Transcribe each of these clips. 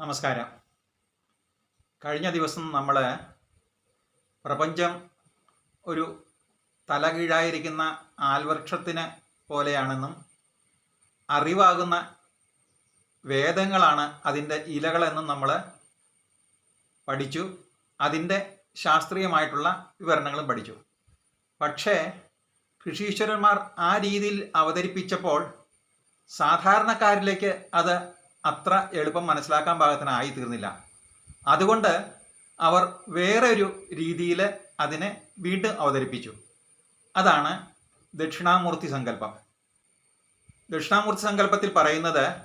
നമസ്കാരം. കഴിഞ്ഞ ദിവസം നമ്മൾ പ്രപഞ്ചം ഒരു തലകീഴായിരിക്കുന്ന ആൽവൃക്ഷത്തിന് പോലെയാണെന്നും അറിവാകുന്ന വേദങ്ങളാണ് അതിന്റെ ഇലകളെന്നും നമ്മൾ പഠിച്ചു. അതിന്റെ ശാസ്ത്രീയമായിട്ടുള്ള വിവരണങ്ങളും പഠിച്ചു. പക്ഷേ കൃഷീശ്വരന്മാർ ആ രീതിയിൽ അവതരിപ്പിച്ചപ്പോൾ സാധാരണക്കാരിലേക്ക് അത് അത്ര എളുപ്പം മനസ്സിലാക്കാൻ പാകത്തിനായി തീർന്നില്ല. അതുകൊണ്ട് അവർ വേറെ ഒരു രീതിയിൽ അതിനെ വീണ്ടും അവതരിപ്പിച്ചു. അതാണ് ദക്ഷിണാമൂർത്തി സങ്കല്പം. ദക്ഷിണാമൂർത്തി സങ്കല്പത്തിൽ പറയുന്നത്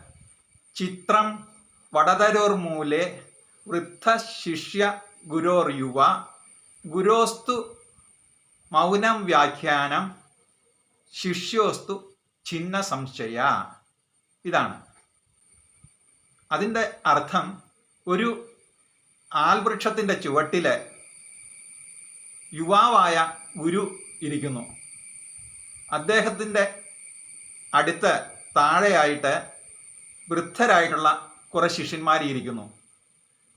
ചിത്രം വടതരോർ മൂലെ വൃദ്ധ ശിഷ്യ ഗുരോർ യുവ ഗുരോസ്തു മൗനം വ്യാഖ്യാനം ശിഷ്യോസ്തു ഛിന്ന സംശയ. ഇതാണ്. അതിന്റെ അർത്ഥം ഒരു ആൽവൃക്ഷത്തിന്റെ ചുവട്ടിൽ യുവാവായ ഗുരു ഇരിക്കുന്നു. അദ്ദേഹത്തിന്റെ അടുത്ത് താഴെയായിട്ട് വൃദ്ധരായിട്ടുള്ള കുറേ ശിഷ്യന്മാരിയിരിക്കുന്നു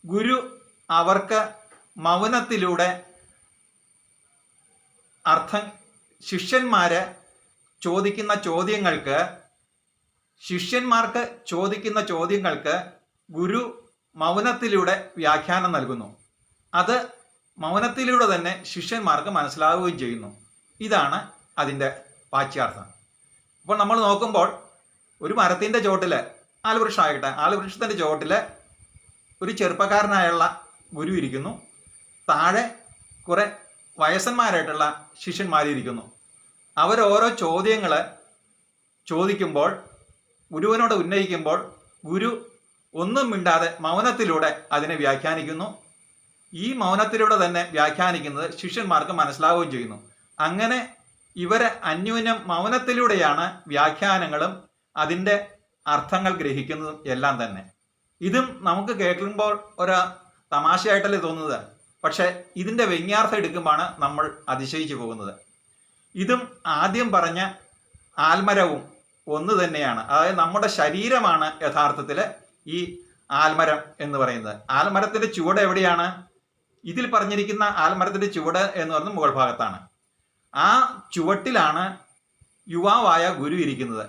ഗുരു അവർക്ക് മൗനത്തിലൂടെ അർത്ഥം ശിഷ്യന്മാർ ചോദിക്കുന്ന ചോദ്യങ്ങൾക്ക് ശിഷ്യന്മാർക്ക് ചോദിക്കുന്ന ചോദ്യങ്ങൾക്ക് ഗുരു മൗനത്തിലൂടെ വ്യാഖ്യാനം നൽകുന്നു. അത് മൗനത്തിലൂടെ തന്നെ ശിഷ്യന്മാർക്ക് മനസ്സിലാവുകയും ചെയ്യുന്നു. ഇതാണ് അതിന്റെ വാച്യാർത്ഥം. അപ്പോൾ നമ്മൾ നോക്കുമ്പോൾ ഒരു മരത്തിന്റെ ചോട്ടിൽ ആൽവൃക്ഷമാകട്ടെ ആൽവൃക്ഷത്തിന്റെ ചോട്ടിൽ ഒരു ചെറുപ്പക്കാരനായുള്ള ഗുരു ഇരിക്കുന്നു. താഴെ കുറെ വയസ്സന്മാരായിട്ടുള്ള ശിഷ്യന്മാരിയിരിക്കുന്നു അവരോരോ ചോദ്യങ്ങൾ ചോദിക്കുമ്പോൾ ഗുരുവിനോട് ഉന്നയിക്കുമ്പോൾ ഗുരു ഒന്നും മിണ്ടാതെ മൗനത്തിലൂടെ അതിനെ വ്യാഖ്യാനിക്കുന്നു. ഈ മൗനത്തിലൂടെ തന്നെ വ്യാഖ്യാനിക്കുന്നത് ശിഷ്യന്മാർക്ക് മനസ്സിലാവുകയും ചെയ്യുന്നു. അങ്ങനെ ഇവരെ അന്യോന്യം മൗനത്തിലൂടെയാണ് വ്യാഖ്യാനങ്ങളും അതിന്റെ അർത്ഥങ്ങൾ ഗ്രഹിക്കുന്നതും എല്ലാം തന്നെ. ഇതും നമുക്ക് കേൾക്കുമ്പോൾ ഒരു തമാശയായിട്ടല്ലേ തോന്നുന്നത്? പക്ഷേ ഇതിന്റെ വ്യങ്ങ്യാർത്ഥം എടുക്കുമ്പോഴാണ് നമ്മൾ അതിശയിച്ചു പോകുന്നത്. ഇതും ആദ്യം പറഞ്ഞ ആൽമരവും ഒന്ന് തന്നെയാണ്. അതായത് നമ്മുടെ ശരീരമാണ് യഥാർത്ഥത്തിൽ ഈ ആൽമരം എന്ന് പറയുന്നത്. ആൽമരത്തിന്റെ ചുവട് എവിടെയാണ്? ഇതിൽ പറഞ്ഞിരിക്കുന്ന ആൽമരത്തിന്റെ ചുവട് എന്ന് പറയുന്നത് മുകൾ ഭാഗത്താണ്. ആ ചുവട്ടിലാണ് യുവാവായ ഗുരു ഇരിക്കുന്നത്.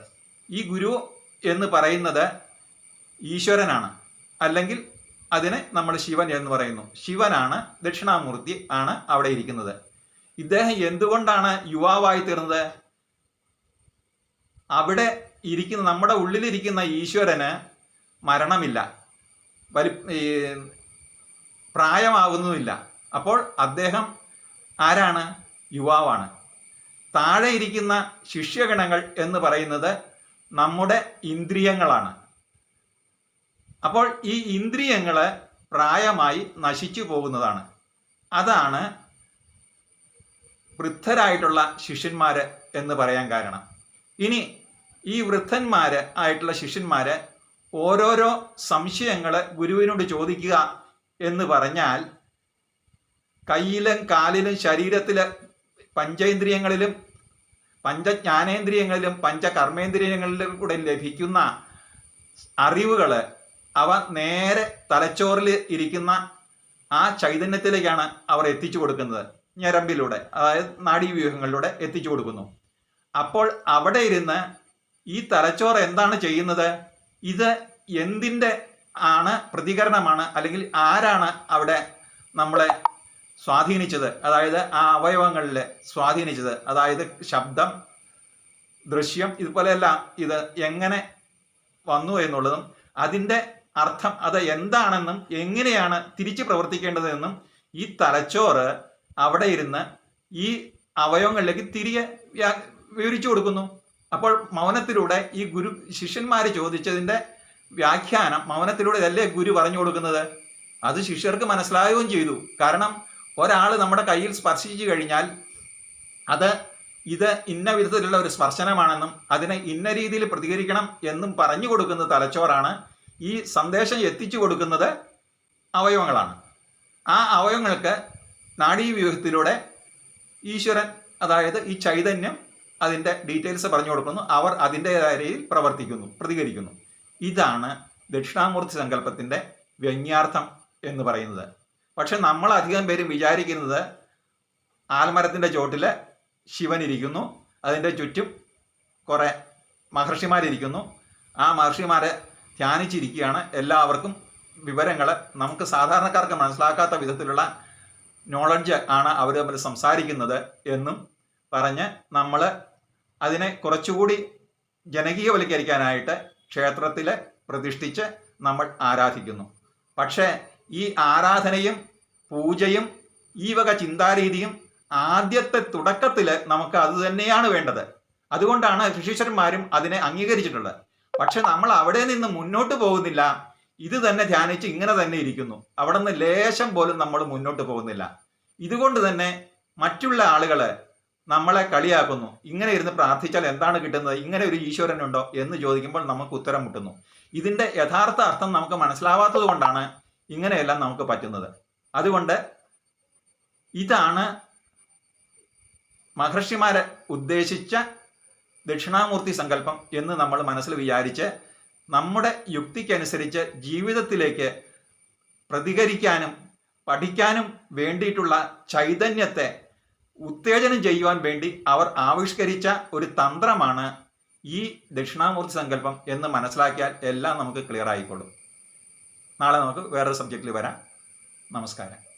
ഈ ഗുരു എന്ന് പറയുന്നത് ഈശ്വരനാണ്. അല്ലെങ്കിൽ അതിനെ നമ്മൾ ശിവൻ എന്ന് പറയുന്നു. ശിവനാണ് ദക്ഷിണാമൂർത്തി ആണ് അവിടെ ഇരിക്കുന്നത്. ഇദ്ദേഹം എന്തുകൊണ്ടാണ് യുവാവായി തീർന്നത്? അവിടെ ഇരിക്കുന്ന നമ്മുടെ ഉള്ളിലിരിക്കുന്ന ഈശ്വരന് മരണമില്ല. വലി പ്രായമാകുന്നുമില്ല. അപ്പോൾ അദ്ദേഹം ആരാണ്? യുവാവാണ്. താഴെ ഇരിക്കുന്ന ശിഷ്യഗണങ്ങൾ എന്ന് പറയുന്നത് നമ്മുടെ ഇന്ദ്രിയങ്ങളാണ്. അപ്പോൾ ഈ ഇന്ദ്രിയങ്ങൾ പ്രായമായി നശിച്ചു പോകുന്നതാണ്. അതാണ് വൃദ്ധരായിട്ടുള്ള ശിഷ്യന്മാർ എന്ന് പറയാൻ കാരണം. ഇനി ഈ വൃദ്ധന്മാര് ആയിട്ടുള്ള ശിഷ്യന്മാര് ഓരോരോ സംശയങ്ങൾ ഗുരുവിനോട് ചോദിക്കുക എന്ന് പറഞ്ഞാൽ കയ്യിലും കാലിലും ശരീരത്തിലെ പഞ്ചേന്ദ്രിയങ്ങളിലും പഞ്ചജ്ഞാനേന്ദ്രിയങ്ങളിലും പഞ്ചകർമ്മേന്ദ്രിയങ്ങളിലും കൂടെ ലഭിക്കുന്ന അറിവുകൾ അവ നേരെ തലച്ചോറിൽ ഇരിക്കുന്ന ആ ചൈതന്യത്തിലേക്കാണ് അവർ എത്തിച്ചു കൊടുക്കുന്നത്. ഞരമ്പിലൂടെ അതായത് നാഡീവ്യൂഹങ്ങളിലൂടെ എത്തിച്ചു കൊടുക്കുന്നു. അപ്പോൾ അവിടെ ഇരുന്ന് ഈ തലച്ചോറ് എന്താണ് ചെയ്യുന്നത്? ഇത് എന്തിന്റെ ആണ് പ്രതികരണമാണ്? അല്ലെങ്കിൽ ആരാണ് അവിടെ നമ്മളെ സ്വാധീനിച്ചത്? അതായത് ആ അവയവങ്ങളിൽ സ്വാധീനിച്ചത്. അതായത് ശബ്ദം ദൃശ്യം ഇതുപോലെയെല്ലാം ഇത് എങ്ങനെ വന്നു എന്നുള്ളതും അതിന്റെ അർത്ഥം അത് എന്താണെന്നും എങ്ങനെയാണ് തിരിച്ചു പ്രവർത്തിക്കേണ്ടതെന്നും ഈ തലച്ചോറ് അവിടെ ഇരുന്ന് ഈ അവയവങ്ങളിലേക്ക് തിരികെ വിവരിച്ചു കൊടുക്കുന്നു. അപ്പോൾ മൗനത്തിലൂടെ ഈ ഗുരു ശിഷ്യന്മാർ ചോദിച്ചതിന്റെ വ്യാഖ്യാനം മൗനത്തിലൂടെ ഇതല്ലേ ഗുരു പറഞ്ഞു കൊടുക്കുന്നത്? അത് ശിഷ്യർക്ക് മനസ്സിലാവുകയും ചെയ്തു. കാരണം ഒരാൾ നമ്മുടെ കയ്യിൽ സ്പർശിച്ചു കഴിഞ്ഞാൽ അത് ഇത് ഇന്ന വിധത്തിലുള്ള ഒരു സ്പർശനമാണെന്നും അതിനെ ഇന്ന രീതിയിൽ പ്രതികരിക്കണം എന്നും പറഞ്ഞു കൊടുക്കുന്ന തലച്ചോറാണ് ഈ സന്ദേശം എത്തിച്ചു കൊടുക്കുന്നത് അവയവങ്ങളാണ്. ആ അവയവങ്ങൾക്ക് നാഡീവ്യൂഹത്തിലൂടെ ഈശ്വരൻ അതായത് ഈ ചൈതന്യം അതിന്റെ ഡീറ്റെയിൽസ് പറഞ്ഞു കൊടുക്കുന്നു. അവർ അതിന്റെതായ രീതിയിൽ പ്രവർത്തിക്കുന്നു പ്രതികരിക്കുന്നു. ഇതാണ് ദക്ഷിണാമൂർത്തി സങ്കല്പത്തിന്റെ വ്യംഗ്യാർത്ഥം എന്ന് പറയുന്നത്. പക്ഷെ നമ്മൾ അധികം പേരും വിചാരിക്കുന്നത് ആൽമരത്തിന്റെ ചോട്ടിൽ ശിവൻ ഇരിക്കുന്നു അതിന്റെ ചുറ്റും കുറേ മഹർഷിമാരിയ്ക്കുന്നു ആ മഹർഷിമാരെ ധ്യാനിച്ചിരിക്കുകയാണ്. എല്ലാവർക്കും വിവരങ്ങൾ നമുക്ക് സാധാരണക്കാർക്ക് മനസ്സിലാക്കാത്ത വിധത്തിലുള്ള നോളജ് ആണ് അവർ തമ്മിൽ സംസാരിക്കുന്നത് എന്നും പറഞ്ഞ് നമ്മൾ അതിനെ കുറച്ചുകൂടി ജനകീയവൽക്കരിക്കാനായിട്ട് ക്ഷേത്രത്തിൽ പ്രതിഷ്ഠിച്ച് നമ്മൾ ആരാധിക്കുന്നു. പക്ഷേ ഈ ആരാധനയും പൂജയും ഈ വക ചിന്താരീതിയും ആദ്യത്തെ തുടക്കത്തിൽ നമുക്ക് അത് തന്നെയാണ് വേണ്ടത്. അതുകൊണ്ടാണ് ഋഷീശ്വരന്മാരും അതിനെ അംഗീകരിച്ചിട്ടുള്ളത്. പക്ഷെ നമ്മൾ അവിടെ നിന്ന് മുന്നോട്ട് പോകുന്നില്ല. ഇത് തന്നെ ധ്യാനിച്ച് ഇങ്ങനെ തന്നെ ഇരിക്കുന്നു. അവിടെ നിന്ന് ലേശം പോലും നമ്മൾ മുന്നോട്ട് പോകുന്നില്ല. ഇതുകൊണ്ട് തന്നെ മറ്റുള്ള ആളുകൾ നമ്മളെ കളിയാക്കുന്നു. ഇങ്ങനെ ഇരുന്ന് പ്രാർത്ഥിച്ചാൽ എന്താണ് കിട്ടുന്നത്? ഇങ്ങനെ ഒരു ഈശ്വരനുണ്ടോ എന്ന് ചോദിക്കുമ്പോൾ നമുക്ക് ഉത്തരം മുട്ടുന്നു. ഇതിന്റെ യഥാർത്ഥ അർത്ഥം നമുക്ക് മനസ്സിലാവാത്തത് കൊണ്ടാണ് ഇങ്ങനെയെല്ലാം നമുക്ക് പറ്റുന്നത്. അതുകൊണ്ട് ഇതാണ് മഹർഷിമാരെ ഉദ്ദേശിച്ച ദക്ഷിണാമൂർത്തി സങ്കല്പം എന്ന് നമ്മൾ മനസ്സിൽ വിചാരിച്ച് നമ്മുടെ യുക്തിക്കനുസരിച്ച് ജീവിതത്തിലേക്ക് പ്രതികരിക്കാനും പഠിക്കാനും വേണ്ടിയിട്ടുള്ള ചൈതന്യത്തെ ഉത്തേജനം ചെയ്യുവാൻ വേണ്ടി അവർ ആവിഷ്കരിച്ച ഒരു തന്ത്രമാണ് ഈ ദക്ഷിണാമൂർത്തി സങ്കല്പം എന്ന് മനസ്സിലാക്കിയാൽ എല്ലാം നമുക്ക് ക്ലിയർ ആയിക്കോളും നാളെ നമുക്ക് വേറൊരു സബ്ജക്റ്റിൽ വരാം. നമസ്കാരം.